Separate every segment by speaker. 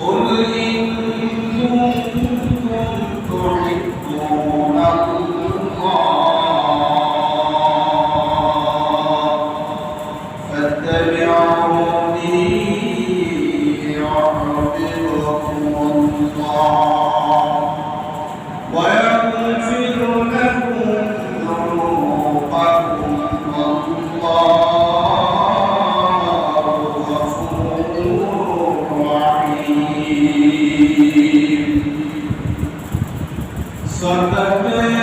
Speaker 1: قل إن كنتم تحبون الله Amen.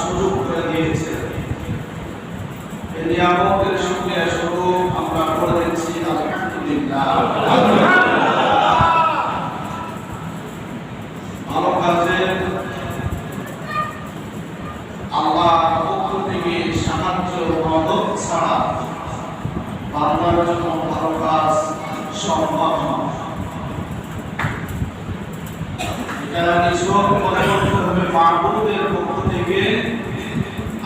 Speaker 1: সুযোগ করে দিয়েছে এই নিয়ামতের শুক্রিয়া স্বরূপ আমরা করে দিচ্ছি আলহামদুলিল্লাহ ভালো কাজে আল্লাহ পক্ষ থেকে সাহায্য মদত ছাড়া বান্দার জন্য ভালো কাজ সম্ভব নয় এটা নিছক মনে করতে হবে মাহবুবের পক্ষ থেকে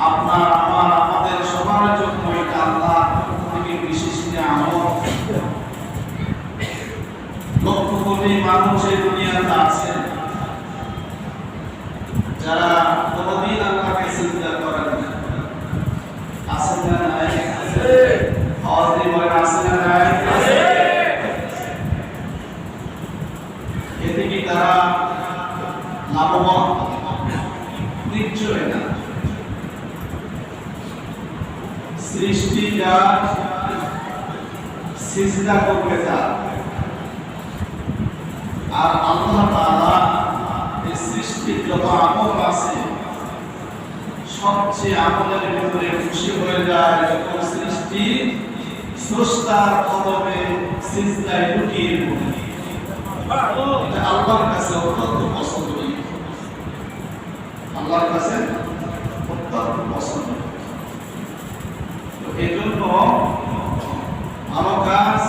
Speaker 1: আপনার আমার আমাদের সবার জন্য এটা আল্লাহ পক্ষ থেকে বিশেষ নিয়ামত লক্ষ কোটি মানুষ এই দুনিয়াতে আছে? যারা কোনোদিন আল্লাহকে চিন্তা করেন আছেন না নাই? আওয়াজ দিয়ে তারা লাভবান? নিশ্চয় না। সৃষ্টি করবে তার আর আল্লাহ তাআলা এই যত আমল আছে, সবচেয়ে আমলের ভিতরে খুশি হয়ে যায় যখন সৃষ্টি স্রষ্টার সিজদায় পড়ে। আল্লাহর কাছে অত্যন্ত পছন্দনীয়। আল্লাহর কাছে অত্যন্ত পছন্দনীয়। তো এই ভালো কাজ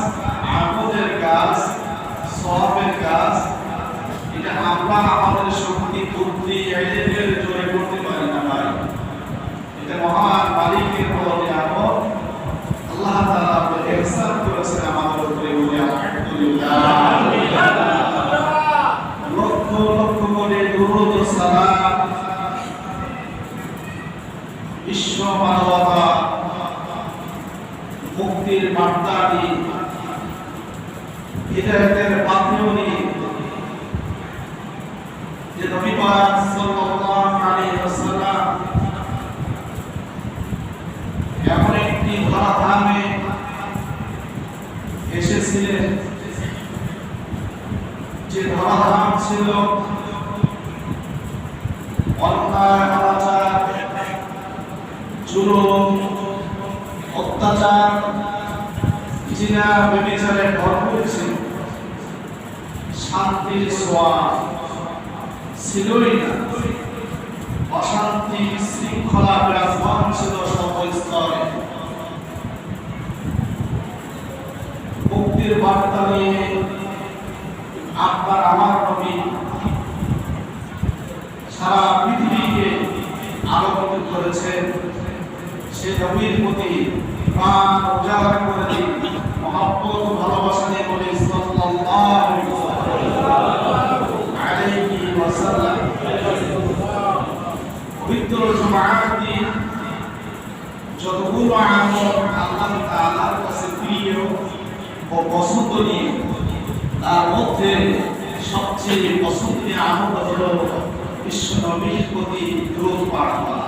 Speaker 1: আমলের কাজ সবের কাজ। এটা আমরা আমাদের শক্তি বুদ্ধি এলেমের জোরে করতে পারি না ভাই এটা মহান মালিকের বড় নিয়ামত আল্লাহ তাআলা ইহসান করেছেন আমাদের উপরে বলে আলহামদুলিল্লাহ লক্ষ লক্ষ করে দুরুদ ও সালাম বিশ্ব মানবতা মুক্তির বার্তা দিয়ে হৃদয়ের পাত্রী যে নবী পাক সাল্লাল্লাহু আলাইহি ওয়াসাল্লাম এমন একটি ধরাধামে এসেছিলেন যে ছিল শান্তির অশান্তি শৃঙ্খলা বিরাজমান ছিল সকল স্তরে। মুক্তির বার্তা নিয়ে আপনার আমার নবী। সারা পৃথিবীকে আলোকিত করেছেন সে নবীর প্রতি প্রাণ উজাড় করে দিন, মহাব্বত, ভালোবাসা দিয়ে বলে ওয়াসাল্লাম। জুমার দিন যতগুলো আমল আল্লাহ তাআলার কাছে প্রিয় ও পছন্দনীয় তার মধ্যে সবচেয়ে পছন্দের আমল হলো বিশ্ব নবীর প্রতি দূর পাঠ করা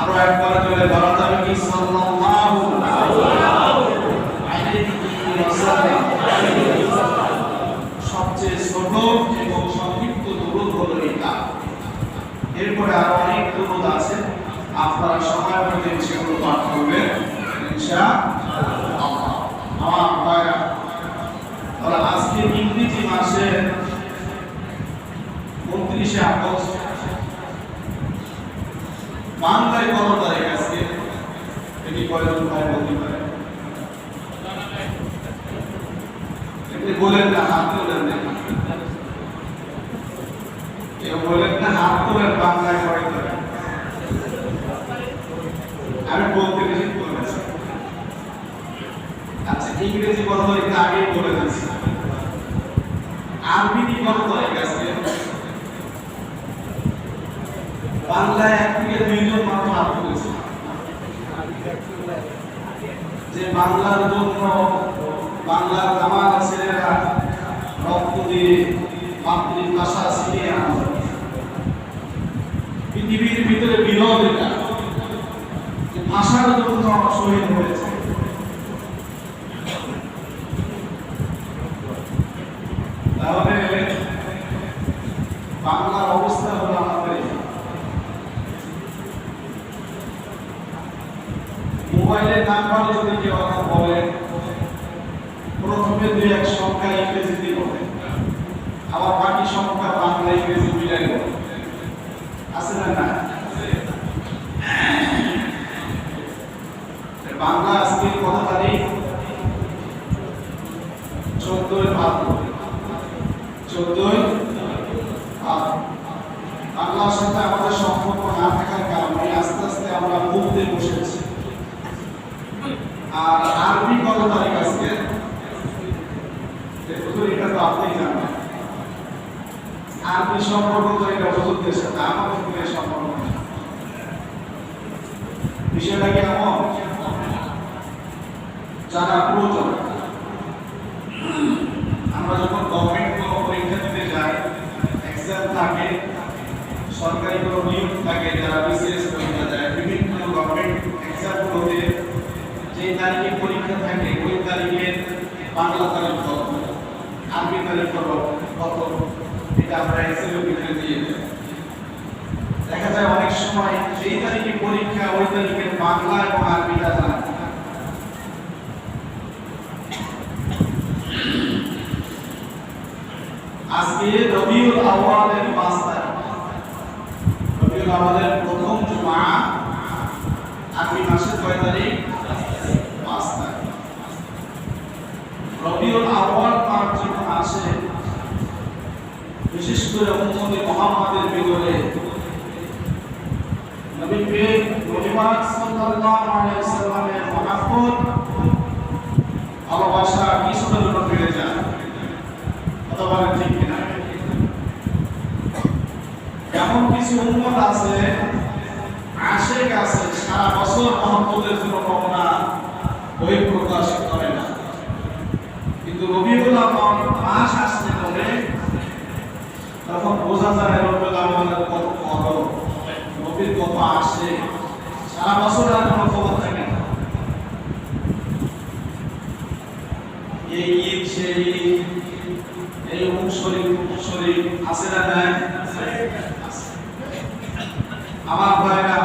Speaker 1: আরও একবার করে বলা যাবে কি? সাল্লাল্লাহু সবচেয়ে ছোট এবং সংক্ষিপ্ত দূরত হলো এটা। এরপরে আরও অনেক দূরত আছে। আপনারা সময় মধ্যে সেগুলো পাঠ করবেন। ইনশাআল্লাহ আমার ভাইরা তাহলে আজকে ইংরেজি মাসের উনত্রিশে আগস্ট। কত তারিখ আজকে। বলতে পারে বলেন না, হাত তোলেন না। কেউ বলেন না, হাত বাংলায় কয় আমি বলতে বলেছি আচ্ছা ইংরেজি কত তারিখ আগেই বলে আরবি কি কত তারিখ বাংলায় এক থেকে দুইজন মাত্র হাত তুলেছে যে বাংলার জন্য বাংলার আমার ছেলেরা পৃথিবীর ভিতরে এটা। ভাষার জন্য শহীদ হয়েছে তাহলে বাংলার অবস্থা হলো আমাদের এই। মোবাইলের নাম্বার যদি কেউ কথা বলে। প্রথমে দুই এক সংখ্যা ইংরেজিতে বলে। আবার বাকি সংখ্যা বাংলা, ইংরেজি মিলাই বলে। আছে না না? বাংলা আজকে কত তারিখ চোদ্দই ভাদ্র চোদ্দই বাংলার সাথে আমাদের সম্পর্ক না থাকার কারণে আস্তে আস্তে আমরা ভুলতে বসেছি আর আরবি কত তারিখ আজকে এটা তো আপনি জানেন। আরবি সম্পর্ক তো এটা হুজুরদের সাথে আমাদের কোনো সম্পর্ক বিষয়টা কি এমন জানা প্রয়োজন আমরা যখন গভর্নমেন্ট কোনো পরীক্ষা দিতে যাই এক্সাম থাকে, সরকারি কোনো নিয়োগ থাকে, যারা বিসিএস পরীক্ষা থাকে ওই তারিখে বাংলা তারিখ কত আরবি তারিখ হলো কত? এটা আমরা এক্সেলের ভিতরে দিয়ে দেখা যায় অনেক সময় যেই তারিখে পরীক্ষা, ওই তারিখে বাংলা এবং আরবিটা জানা আজকে রবিউল আওয়ালের পাঁচ তারিখ রবিউল আওয়ালের প্রথম জুমা আরবি মাসের কয় তারিখ পাঁচ তারিখ রবিউল আওয়াল মাস যখন আসে মুহাম্মাদের নবী সাল্লাল্লাহু আলাইহি ওয়াসাল্লামের মহব্বত, ভালোবাসা জন্য বেড়ে যায়? ঠিক কিনা? এমন কিছু উন্মত আছে, আশেক আছে, সারা বছর মহব্বতের জন্য কখনা বই প্রকাশ করে না কিন্তু রবিউল আওয়াল মাস আসলে পরে তখন বোঝা যায় রবিউল আওয়ালের কত কত নবীর আসে সারা বছর আর কোনো খবর থাকে না। এই ঈদ, সেই এই অমুক শরীর অমুক শরীর আছে না নাই? আমার ভাইরা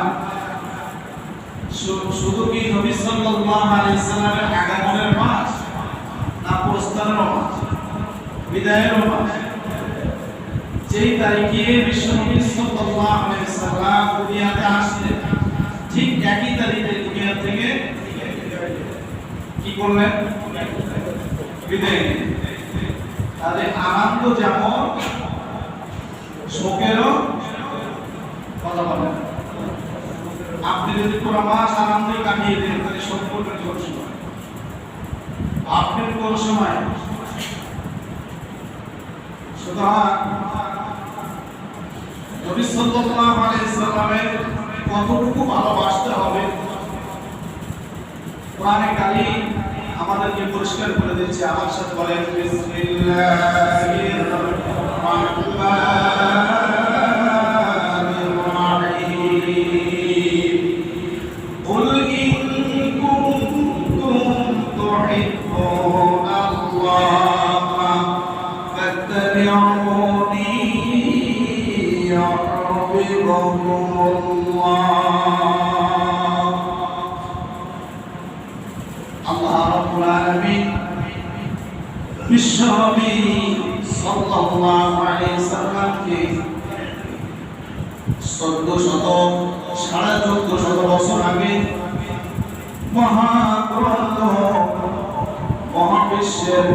Speaker 1: শুধু কি নবী সাল্লাল্লাহু আলাইহি সাল্লামের আগমনের মাস না প্রস্থানের মাস বিদায়ের মাস যেই তারিখে বিশ্বনবী সাল্লাল্লাহু আলাইহি সাল্লাম দুনিয়াতে আসলেন, ঠিক একই তারিখে দুনিয়া থেকে কি করলেন? বিদায় তাহলে আনন্দ যেমন, শোকেরও কথা বলেন। আপনি যদি পুরো মাস আনন্দে কাটিয়ে দেন, তাহলে শোক করবেন কোন সময়? আপনি কোন সময়? সুতরাং নবী সাল্লাল্লাহু আলাইহি সাল্লামের কতটুকু ভালোবাসতে হবে, কোরআনে আমাদেরকে পরিষ্কার করে দিচ্ছে আমার সাথে বলেন, বিসমিল্লাহির রহমানির রহিম। রাব্বুল আলামিন। বিশ্বনবী সাল্লাল্লাহু আলাইহি সাল্লামকে চোদ্দ শত সাড়ে চোদ্দ শত বছর আগে মহাগ্রন্থ মহাবিশ্বের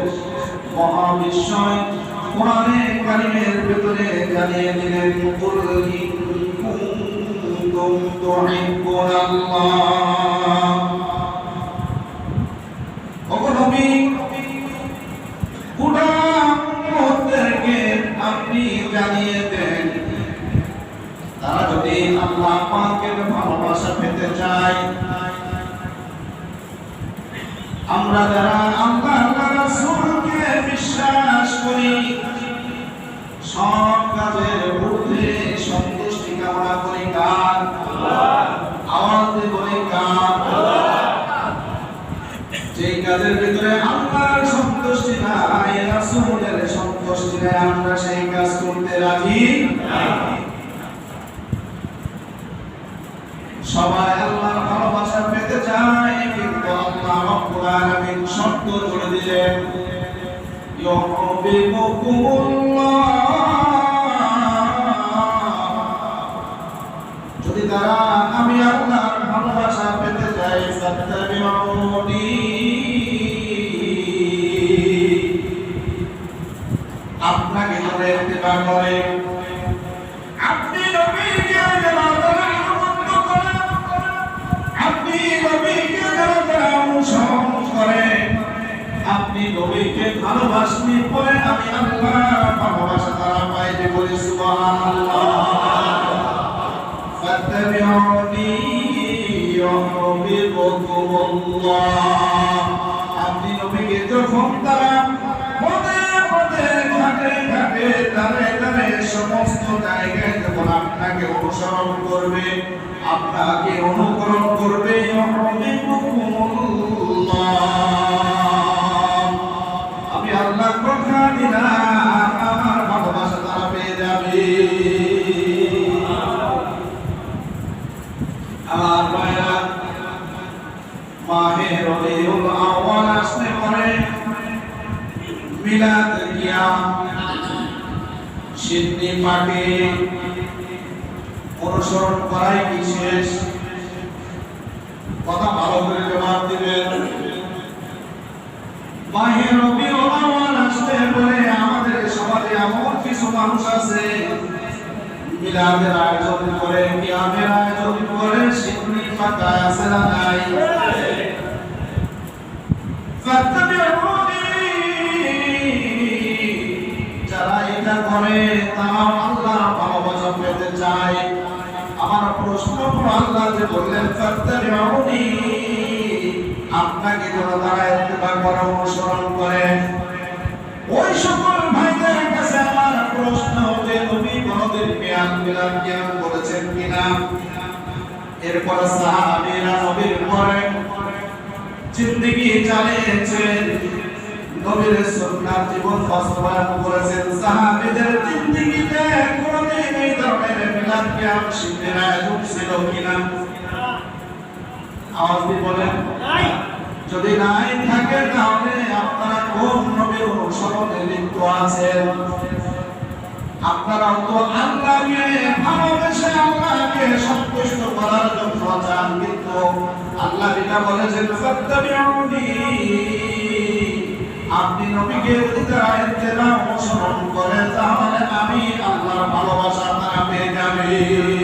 Speaker 1: মহাবিশ্বয় কোরআনে কারিমের ভিতরে জানিয়ে দিলেন কুল ইন তারা যদি আল্লাহ ভালোবাসা পেতে চায় আমরা যারা আল্লাহ বিশ্বাস করি সব সন্তুষ্টি আমরা সেই কাজ করতে রাজি? সবাই আল্লাহর ভালোবাসা পেতে চায়, কিন্তু আল্লাহ রব্বুল আলামিন শর্ত করে দিলেন, ইউহিব্বুকুমুল্লাহ আপনি নবীকে ভালোবাসনি বলে আমি আল্লাহ ভালোবাসা তারা পাইবে বলে, সুবহানাল্লাহ। ফাত্তাবিউনি আপনি নবীকে যখন তারা মনে মনে ঘাটে ঘাটে, তারে তারে সমস্ত জায়গায় যখন আপনাকে অনুসরণ করবে, আপনাকে অনুকরণ করবে ইউহিবুকুম আল্লাহ সিন্নি পাকে অনুসরণ করাই কি কথা ভালো করে জবাব দিবেন। মাহে রবিউল আউয়াল যারা আমার প্রশ্ন আল্লাহ যে বললেন আপনাকে যেন তারা ইত্তেবা অনুসরণ করে। ওই সকল ভাইদের কাছে আমার প্রশ্ন যে নবী কোনদিন বিয়ান বিলান জ্ঞান করেছেন কিনা? এরপর সাহাবীরা নবীর পরে জিন্দগি চালিয়েছেন নবীর সুন্নাত জীবন বাস্তবায়ন করেছেন। সাহাবীদের জিন্দগিতে কোনদিন এই ধরনের বিলান জ্ঞান শিখতে আয়োজন ছিল কিনা? আওয়াজ দিয়ে বলেন যদি নাই থাকে তাহলে আপনারা আপনি নবীকে যদি করে তাহলে আমি আল্লাহর ভালোবাসা তারা পেয়ে যাবে।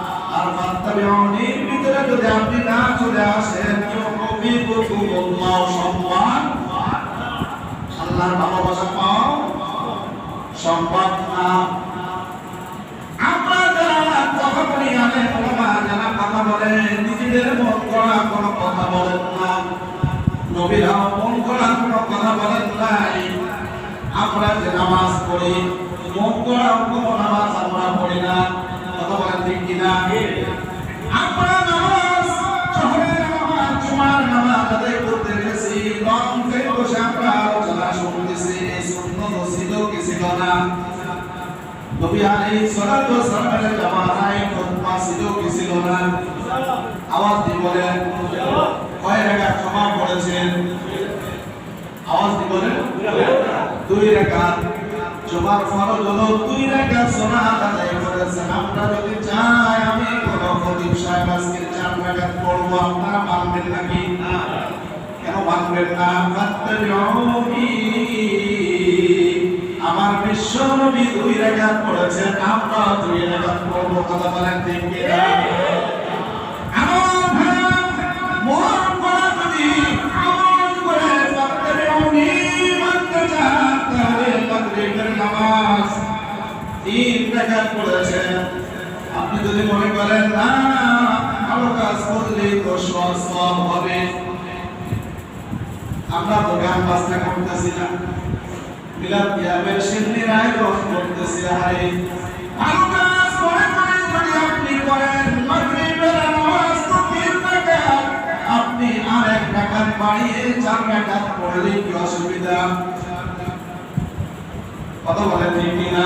Speaker 1: ফাত্তাবিউনি ভিতরে যদি আপনি না চলে আসেন সম্মান আল্লাহর ভালোবাসা পাও সম্ভব না। আমরা কথা বলি মন করা কোনো কথা বলেন না। নবীরা মন করা কোনো কথা বলেন নাই। আমরা যে নামাজ পড়ি, মন করা কোনো নামাজ আমরা পড়ি না। কথা বলেন ঠিক কিনা? আওয়াজ দিয়ে বলেন, কয় রাকাত ক্ষমা আওয়াজ দিয়ে বলেন, দুই রাকাত জুমার ফরজ হলো দুই রাকাত সালাত আদায় করেছেন আমরা যদি চাই আমি কোন খতিব সাহেব আজকে চার রাকাত পড়ব, আপনারা মানবেন নাকি? কেন মানবেন না? আমার বিশ্ব নবী দুই রাকাত পড়েছেন, আমরা দুই রাকাত পড়ব। কথা বলেন ঠিক কিনা? আপনি যদি মনে করেন, না, ভালো কাজ করলে তো সব হবে। আমরা তো গান বাজনা করতেছি না। আপনি আর এক রাকাত বাড়িয়ে চার রাকাত পড়লে কি অসুবিধা? কত বলে ঠিক কিনা?